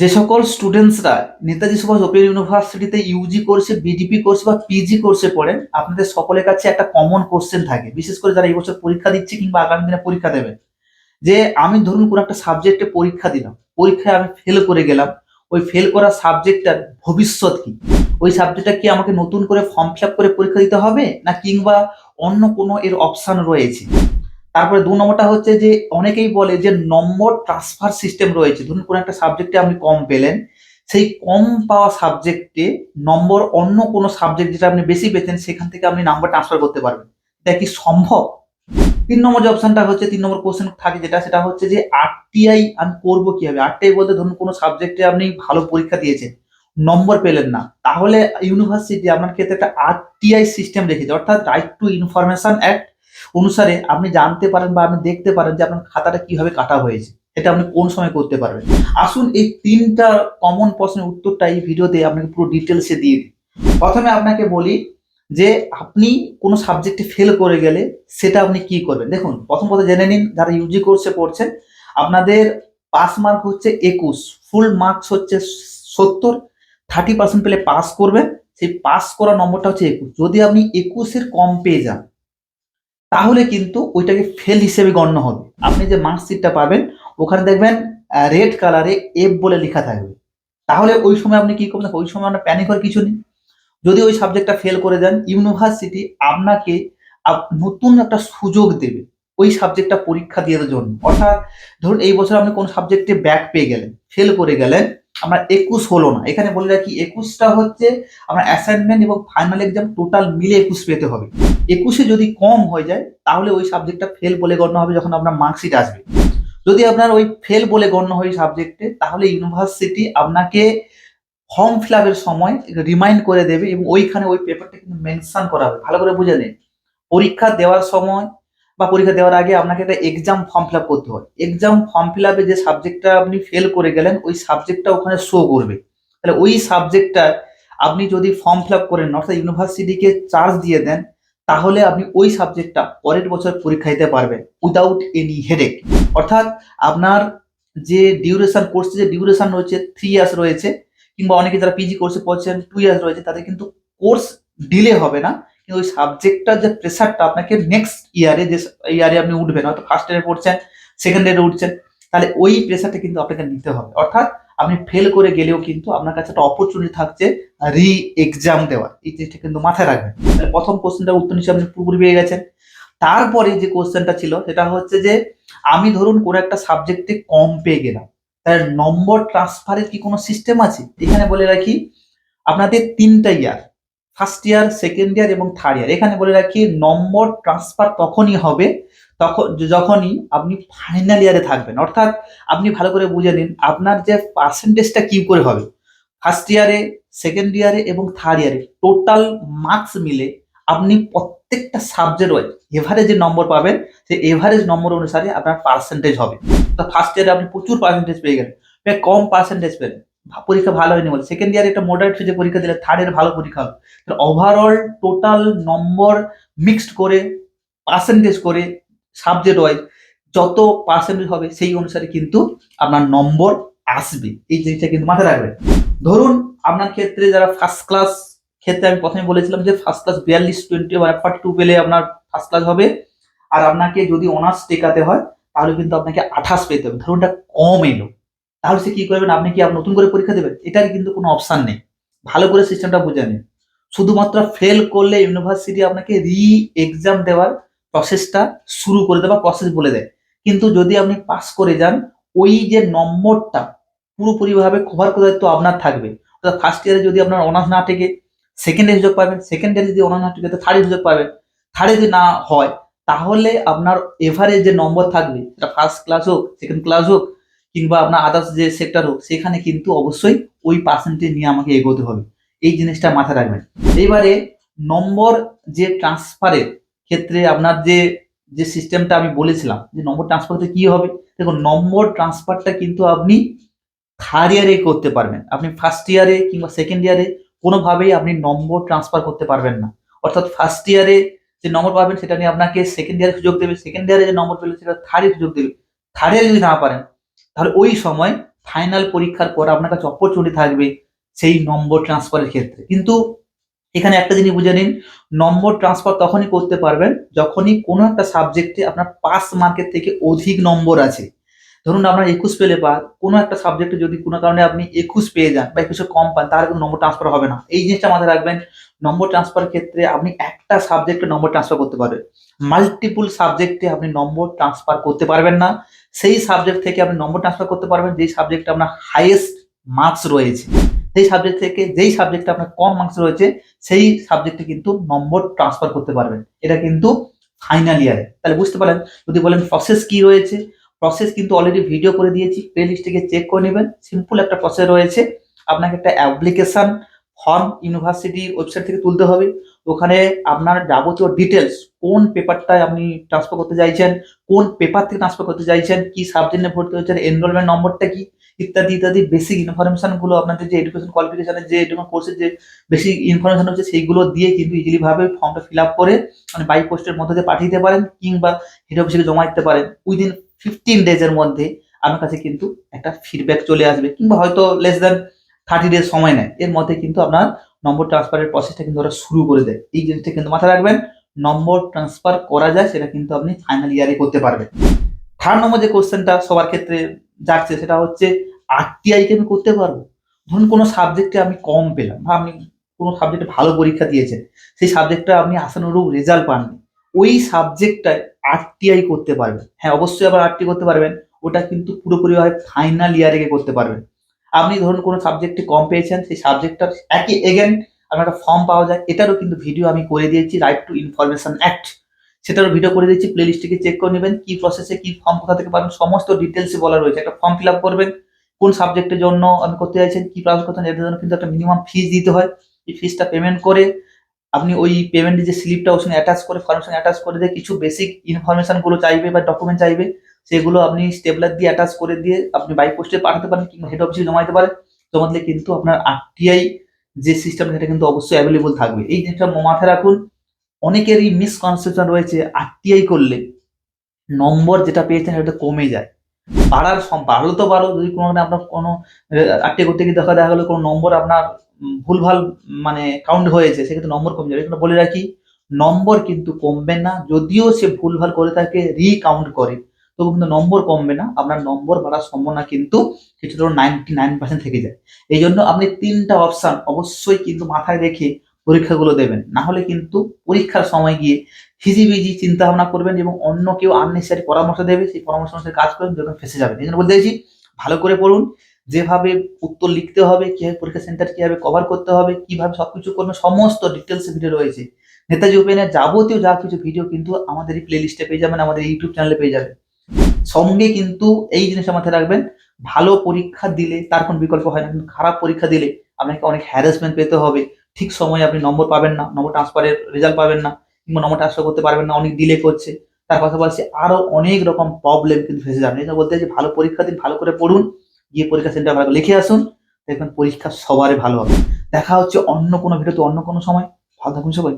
যে সকল স্টুডেন্টসরা নেতাজি সুভাষ ওপেন ইউনিভার্সিটিতে ইউজি কোর্সে বিডিপি কোর্সে বা পিজি কোর্সে পড়েন, আপনাদের সকলের কাছে একটা কমন কোশ্চেন থাকে। বিশেষ করে যারা এই বছর পরীক্ষা দিচ্ছে কিংবা আগামী দিনে পরীক্ষা দেবে। যে আমি ধরুন কোনো একটা সাবজেক্টে পরীক্ষা দিলাম, পরীক্ষায় আমি ফেল করে গেলাম, ওই ফেল করা সাবজেক্টটার ভবিষ্যৎ কি? ওই সাবজেক্টটা কি আমাকে নতুন করে ফর্ম ফিল করে পরীক্ষা দিতে হবে, না কিংবা অন্য কোনো এর অপশন রয়েছে? তারপরে দু নম্বরটা হচ্ছে যে অনেকেই বলে যে নম্বর ট্রান্সফার সিস্টেম রয়েছে। ধরুন কোনো একটা সাবজেক্টে আপনি কম পেলেন, সেই কম পাওয়া সাবজেক্টে নম্বর অন্য কোনো সাবজেক্ট যেটা আপনি বেশি পেতেন, সেখান থেকে আপনি নাম্বার ট্রান্সফার করতে পারবেন। এটা কি সম্ভব? তিন নম্বর যে অপশনটা হচ্ছে, তিন নম্বর কোশ্চেন থাকে যেটা, সেটা হচ্ছে যে আরটিআই আমি করব কীভাবে? আরটিআই বলতে ধরুন কোনো সাবজেক্টে আপনি ভালো পরীক্ষা দিয়েছেন, নম্বর পেলেন না। তাহলে ইউনিভার্সিটি আপনার ক্ষেত্রে একটা আরটিআই সিস্টেম রেখেছে অর্থাৎ রাইট টু ইনফরমেশন অ্যাক্ট অনুসারে আপনি জানতে পারেন বা আপনি দেখতে পারেন যে আপনার খাতাটা কীভাবে কাটা হয়েছে, এটা আপনি কোন সময় করতে পারবেন। আসুন এই তিনটা কমন প্রশ্নের উত্তরটা এই ভিডিওতে আপনাকে পুরো ডিটেলসে দিয়ে দিই। প্রথমে আপনাকে বলি যে আপনি কোনো সাবজেক্টে ফেল করে গেলে সেটা আপনি কি করবেন? দেখুন, প্রথম কথা জেনে নিন, যারা ইউজি কোর্সে পড়ছেন, আপনাদের পাস মার্ক হচ্ছে একুশ ফুল মার্কস হচ্ছে সত্তর থার্টি পার্সেন্ট পেলে পাস করবেন, সেই পাস করা নম্বরটা হচ্ছে একুশ। যদি আপনি একুশের কম পেয়ে যান তাহলে কিন্তু ওইটাকে ফেল হিসেবে গণ্য হবে। আপনি যে মার্কশিটটা পাবেন, ওখানে দেখবেন রেড কালারে এফ বলে লেখা থাকবে। তাহলে ওই সময় আপনি কি করবেন? ওই সময় আপনার প্যানিক হওয়ার কিছু নেই। যদি ওই সাবজেক্টটা ফেল করে যান ইউনিভার্সিটি আপনাকে নতুন একটা সুযোগ দেবে ওই সাবজেক্টটা পরীক্ষা দেওয়ার জন্য। অর্থাৎ, ধরুন এই বছর আপনি কোন সাবজেক্টে ব্যাক পেয়ে গেলেন ফেল করে গেলেন আপনার একুশ হলো না। এখানে বলে রাখি, একুশটা হচ্ছে আপনার অ্যাসাইনমেন্ট এবং ফাইনাল এক্সাম টোটাল মিলে একুশ পেতে হবে। একুশে যদি কম হয়ে যায়, তাহলে ওই সাবজেক্টটা ফেল বলে গণ্য হবে যখন আপনার মার্কশিট আসবে। যদি আপনার ওই ফেল বলে গণ্য হয় সাবজেক্টে তাহলে ইউনিভার্সিটি আপনাকে ফর্ম ফিল আপের সময় রিমাইন্ড করে দেবে এবং ওইখানে ওই পেপারটা কিন্তু মেনশন করা হবে। ভালো করে বুঝে নিন। পরীক্ষা দেওয়ার সময় বা পরীক্ষা দেওয়ার আগে আপনাকে একটা এক্সাম ফর্ম ফিল আপ করতে হয় এক্সাম ফর্ম ফিল আপে যে সাবজেক্টটা আপনি ফেল করে গেলেন, ওই সাবজেক্টটা ওখানে শো করবে। তাহলে ওই সাবজেক্টটা আপনি যদি ফর্ম ফিল আপ করেন, অর্থাৎ ইউনিভার্সিটিকে চার্জ দিয়ে দেন, তাহলে আপনি ওই সাবজেক্টটা পরের বছর পরীক্ষা দিতে পারবেন উইদাউট এনি হেডেক অর্থাৎ আপনার যে ডিউরেশন কোর্সে যে ডিউরেশন রয়েছে থ্রি ইয়ার্স রয়েছে, কিংবা অনেকে যারা পিজি কোর্সে পড়ছেন টু ইয়ার্স রয়েছে, তাদের কিন্তু কোর্স ডিলে হবে না। কিন্তু ওই সাবজেক্টটার যে প্রেশারটা আপনাকে নেক্সট ইয়ারে যে ইয়ারে আপনি উঠবেন, হয়তো ফার্স্ট ইয়ারে পড়ছেন সেকেন্ড ইয়ারে উঠছেন, তাহলে ওই প্রেশারটা কিন্তু আপনাকে নিতে হবে। অর্থাৎ আপনি ফেল করে গেলেও কিন্তু আপনার কাছে একটা অপরচুনিটি থাকছে রি এক্সাম দেওয়ার। এই জিনিসটা কিন্তু মাথায় রাখবেন। তাহলে প্রথম কোশ্চেনটা উত্তর নিশ্চয়ই আপনি পুরোপুরি পেয়ে গেছেন। তারপরে যে কোশ্চেনটা ছিল, সেটা হচ্ছে যে, আমি ধরুন কোনো একটা সাবজেক্টে কম পেয়ে গেলাম, তার নম্বর ট্রান্সফারের কি কোনো সিস্টেম আছে? এখানে বলে রাখি, আপনাদের তিনটা year first year second year এবং থার্ড ইয়ার এখানে বলে রাখি নম্বর ট্রান্সফার তখনই হবে তখন, যখনই আপনি ফাইনাল ইয়ারে থাকবেন। অর্থাৎ আপনি ভালো করে বুঝে নিন, আপনার যে পার্সেন্টেজটা কি করে হবে। ফার্স্ট ইয়ারে সেকেন্ড ইয়ারে এবং থার্ড ইয়ারে টোটাল মার্কস মিলে আপনি প্রত্যেকটা সাবজেক্ট ওয়াইজ এভারেজ যে নম্বর পাবেন, সেই এভারেজ নম্বর অনুসারে আপনার পার্সেন্টেজ হবে। তো ফার্স্ট ইয়ারে আপনি প্রচুর পার্সেন্টেজ পেয়ে গেলেন। কম পার্সেন্টেজ পেলেন। পরীক্ষা ভালো হয়নি বলে। সেকেন্ড ইয়ারে একটা মডারেট ফিজে পরীক্ষা দিলে থার্ড ইয়ারে ভালো পরীক্ষা হবে। তাহলে ওভারঅল টোটাল নম্বর মিক্সড করে পার্সেন্টেজ করে সাবজেক্ট ওয়াইজ যত পার্সেন্টেজ হবে সেই অনুসারে কিন্তু আপনার নম্বর আসবে। এই জিনিসটা কিন্তু মাথায় রাখবেন। ধরুন আপনার ক্ষেত্রে যারা ফার্স্ট ক্লাস ক্ষেত্রে আমি প্রথমে বলেছিলাম যে ফার্স্ট ক্লাস বিয়াল্লিশ টোয়েন্টি মানে ফর্টি টু পেলে আপনার ফার্স্ট ক্লাস হবে। আর আপনাকে যদি অনার্স টেকাতে হয় তাহলে কিন্তু আপনাকে আঠাশ পেতে হবে। ধরুন কম এলো। তাহলে সে কি করবেন আপনি কি নতুন করে পরীক্ষা দেবেন? এটার কিন্তু কোনো অপশান নেই। ভালো করে সিস্টেমটা বুঝে নিন। শুধুমাত্র ফেল করলে ইউনিভার্সিটি আপনাকে রি এক্সাম দেওয়ার প্রসেসটা শুরু করে দেওয়া প্রসেস বলে দেয়। কিন্তু যদি আপনি পাস করে যান, ওই যে নম্বরটা পুরোপুরিভাবে কভার করে তো আপনার থাকবে। অর্থাৎ ফার্স্ট ইয়ারে যদি আপনার অনার্স না থেকে সেকেন্ড ইয়ার সুযোগ পাবেন সেকেন্ড ইয়ারে যদি অনার্স না থেকে থার্ড সুযোগ পাবেন। থার্ড যদি না হয়, তাহলে আপনার এভারেজ যে নম্বর থাকবে, সেটা ফার্স্ট ক্লাস হোক সেকেন্ড ক্লাস হোক কিংবা আপনার আদার্স যে সেক্টর হোক, সেখানে কিন্তু অবশ্যই ওই পার্সেন্টেজ নিয়ে আমাকে এগোতে হবে। এই জিনিসটা মাথায় রাখবেন। এইবারে নম্বর যে ট্রান্সফারের ক্ষেত্রে আপনার যে যে সিস্টেমটা আমি বলেছিলাম, যে নম্বর ট্রান্সফার করতে কি হবে? দেখুন, নম্বর ট্রান্সফারটা কিন্তু আপনি থার্ড ইয়ারে করতে পারবেন। আপনি ফার্স্ট ইয়ারে কিংবা সেকেন্ড ইয়ারে কোনোভাবেই আপনি নম্বর ট্রান্সফার করতে পারবেন না। অর্থাৎ ফার্স্ট ইয়ারে যে নম্বর পাবেন, সেটা নিয়ে আপনাকে সেকেন্ড ইয়ারে সুযোগ দেবে। সেকেন্ড ইয়ারে যে নম্বর পেলে, সেটা থার্ড সুযোগ দেবে। থার্ড ইয়ারে যদি না পারেন তাহলে ওই সময় ফাইনাল পরীক্ষার পর আপনার কাছে অপরচুনিটি থাকবে সেই নম্বর ট্রান্সফারের ক্ষেত্রে। কিন্তু এখানে একটা জিনিস বুঝে নিন, নম্বর ট্রান্সফার তখনই করতে পারবেন যখনই কোনো একটা সাবজেক্টে আপনার পাস মার্কের থেকে অধিক নম্বর আছে। ধরুন আপনার একুশ পেলে বা কোনো একটা সাবজেক্টে যদি কোনো কারণে আপনি একুশ পেয়ে যান বা একুশে কম পান, তার কোনো নম্বর ট্রান্সফার হবে না। এই জিনিসটা মাথায় রাখবেন নম্বর ট্রান্সফার ক্ষেত্রে আপনি একটা সাবজেক্টে নম্বর ট্রান্সফার করতে পারবেন। মাল্টিপুল সাবজেক্টে আপনি নম্বর ট্রান্সফার করতে পারবেন না। সেই সাবজেক্ট থেকে আপনি নম্বর ট্রান্সফার করতে পারবেন, যেই সাবজেক্টে আপনার হাইয়েস্ট মার্কস রয়েছে। সেই সাবজেক্ট থেকে, যেই সাবজেক্টে আপনার কম মার্কস রয়েছে, সেই সাবজেক্টে কিন্তু নম্বর ট্রান্সফার করতে পারবেন। এটা কিন্তু ফাইনাল ইয়ারে তাহলে বুঝতে পারেন যদি বলেন প্রসেস কি রয়েছে? প্রসেস কিন্তু অলরেডি ভিডিও করে দিয়েছি প্লে লিস্ট থেকে চেক করে নেবেন। সিম্পল একটা প্রসেস রয়েছে। আপনাকে একটা অ্যাপ্লিকেশন ফর্ম ইউনিভার্সিটির ওয়েবসাইট থেকে তুলতে হবে। ওখানে আপনার যাবতীয় ডিটেলস কোন পেপারটায় আপনি ট্রান্সফার করতে চাইছেন, কোন পেপার থেকে ট্রান্সফার করতে চাইছেন, কি সাবজেক্ট ভর্তি হচ্ছেন এনরোলমেন্ট নম্বরটা কি, ইত্যাদি ইত্যাদি বেসিক ইনফরমেশনগুলো আপনাদের যে এডুকেশন কোয়ালিফিকেশনের যে এডুকেশন কোর্সের যে বেসিক ইনফরমেশন হচ্ছে, সেইগুলো দিয়ে কিন্তু ইজিলি ভাবে ফর্মটা ফিল আপ করে মানে বাই পোস্টের মধ্যে দিয়ে পাঠিয়ে দিতে পারেন কিংবা হেড অফিসে জমা দিতে পারেন। উইদিন ফিফটিন ডেজের মধ্যে আপনার কাছে কিন্তু একটা ফিডব্যাক চলে আসবে কিংবা হয়তো লেস দ্যান থার্টি ডেজ সময় নেয়। এর মধ্যে কিন্তু আপনার নম্বর ট্রান্সফারের প্রসেসটা কিন্তু ওরা শুরু করে দেয়। এই জিনিসটা কিন্তু মাথায় রাখবেন নম্বর ট্রান্সফার করা যায়, সেটা কিন্তু আপনি ফাইনাল ইয়ারে করতে পারবেন। থার্ড নম্বর যে কোশ্চেনটা সবার ক্ষেত্রে যাচ্ছে, সেটা হচ্ছে আরটিআই কে আমি করতে পারব? ধরুন কোনো সাবজেক্টে আমি কম পেলাম বা আপনি কোনো সাবজেক্টে ভালো পরীক্ষা দিয়েছেন সেই সাবজেক্টটা আপনি আশানুরূপ রেজাল্ট পাননি। ওই সাবজেক্টটায় আরটিআই করতে পারবেন। হ্যাঁ অবশ্যই আবার আরটি করতে পারবেন। ওটা কিন্তু পুরোপুরি হয় ফাইনাল ইয়ারে গিয়ে করতে পারবেন। আপনি ধরুন কোনো সাবজেক্টে কম পেয়েছেন, সেই সাবজেক্টটার একই এগেন আপনার একটা ফর্ম পাওয়া যায়। এটারও কিন্তু ভিডিও আমি করে দিয়েছি রাইট টু ইনফরমেশন অ্যাক্ট সেটারও ভিডিও করে দিয়েছি প্লে লিস্টটিকে চেক করে নেবেন, কি প্রসেসে কি ফর্ম কোথা থেকে পাবেন, সমস্ত ডিটেলসে বলা রয়েছে। একটা ফর্ম ফিল আপ করবেন, কোন সাবজেক্টের জন্য আপনি করতে চাইছেন, কি ক্লাস করছেন এটার জন্য কিন্তু একটা মিনিমাম ফিস দিতে হয়। এই ফিসটা পেমেন্ট করে আপনি ওই পেমেন্টের যে স্লিপটা ওর সঙ্গে অ্যাটাচ করে ফর্মের সঙ্গে অ্যাটাচ করে দিয়ে কিছু বেসিক ইনফরমেশনগুলো চাইবে বা ডকুমেন্ট চাইবে, সেগুলো আপনি স্টেপলার দিয়ে অ্যাটাচ করে দিয়ে আপনি বাই পোস্টে পাঠাতে পারেন কিংবা হেড অফিসে জমা দিতে পারেন। জমা কিন্তু আপনার আরটিআই যে সিস্টেম সেটা কিন্তু অবশ্যই অ্যাভেলেবল থাকবে। এই জিনিসটা মাথায় রাখুন, অনেকেরই মিসকনসেপশন রয়েছে আরটিআই করলে নম্বর যেটা পেয়েছেন সেটা কমে যায়। বাড়ার বাড়লো তো বাড়লো, যদি কোনো আপনার কোনো আরটিআই করতে গিয়ে দেখা দেখা গেলো কোনো নম্বর আপনার ভুলভাল মানে কাউন্ট হয়েছে, সেক্ষেত্রে নম্বর কমে যাবে। এটা বলে রাখি, নম্বর কিন্তু কমবে না, যদিও সে ভুলভাল করে থাকে রিকাউন্ট করে, তবু কিন্তু নম্বর কমবে না। আপনার নম্বর বাড়ার সম্ভাবনা কিন্তু কিছু ধরুন নাইনটি নাইন পার্সেন্ট থেকে যায়। এই জন্য আপনি তিনটা অপশন অবশ্যই কিন্তু মাথায় রেখে পরীক্ষাগুলো দেবেন। না হলে কিন্তু পরীক্ষার সময় গিয়ে হিজিবিজি চিন্তা ভাবনা করবেন এবং অন্য কেউ আননেসারি পরামর্শ দেবে, সেই পরামর্শ কাজ করবেন যখন ফেসে যাবেন। এই জন্য বলতে চাইছি, ভালো করে পড়ুন যেভাবে উত্তর লিখতে হবে, কীভাবে পরীক্ষা সেন্টার কীভাবে কভার করতে হবে, কীভাবে সবকিছু করবেন সমস্ত ডিটেলস ভিডিও রয়েছে। নেতাজি ওপেনের যাবতীয় যা কিছু ভিডিও কিন্তু আমাদের এই প্লে লিস্টে পেয়ে যাবেন, আমাদের ইউটিউব চ্যানেলে পেয়ে যাবেন। সঙ্গে কিন্তু এই জিনিসটা মাথায় রাখবেন, ভালো পরীক্ষা দিলে তার কোনো বিকল্প হয় না, কিন্তু খারাপ পরীক্ষা দিলে আপনাকে অনেক হ্যারাসমেন্ট পেতে হবে। ঠিক সময়ে আপনি নম্বর পাবেন না, নম্বর ট্রান্সফারের রেজাল্ট পাবেন না, কিংবা নম্বর ট্রান্সফার করতে পারবেন না, অনেক ডিলে করছে। তার পাশাপাশি আরও অনেক রকম প্রবলেম কিন্তু ফেসে যাবেন এটা বলতে চাইছি ভালো পরীক্ষা দিন, ভালো করে পড়ুন। গিয়ে পরীক্ষা সেন্টার ভালো লিখে আসুন, দেখবেন পরীক্ষা সবারই ভালো হবে। দেখা হচ্ছে অন্য কোনো ভিডিওতে অন্য কোনো সময়। ভালো থাকুন সবাই।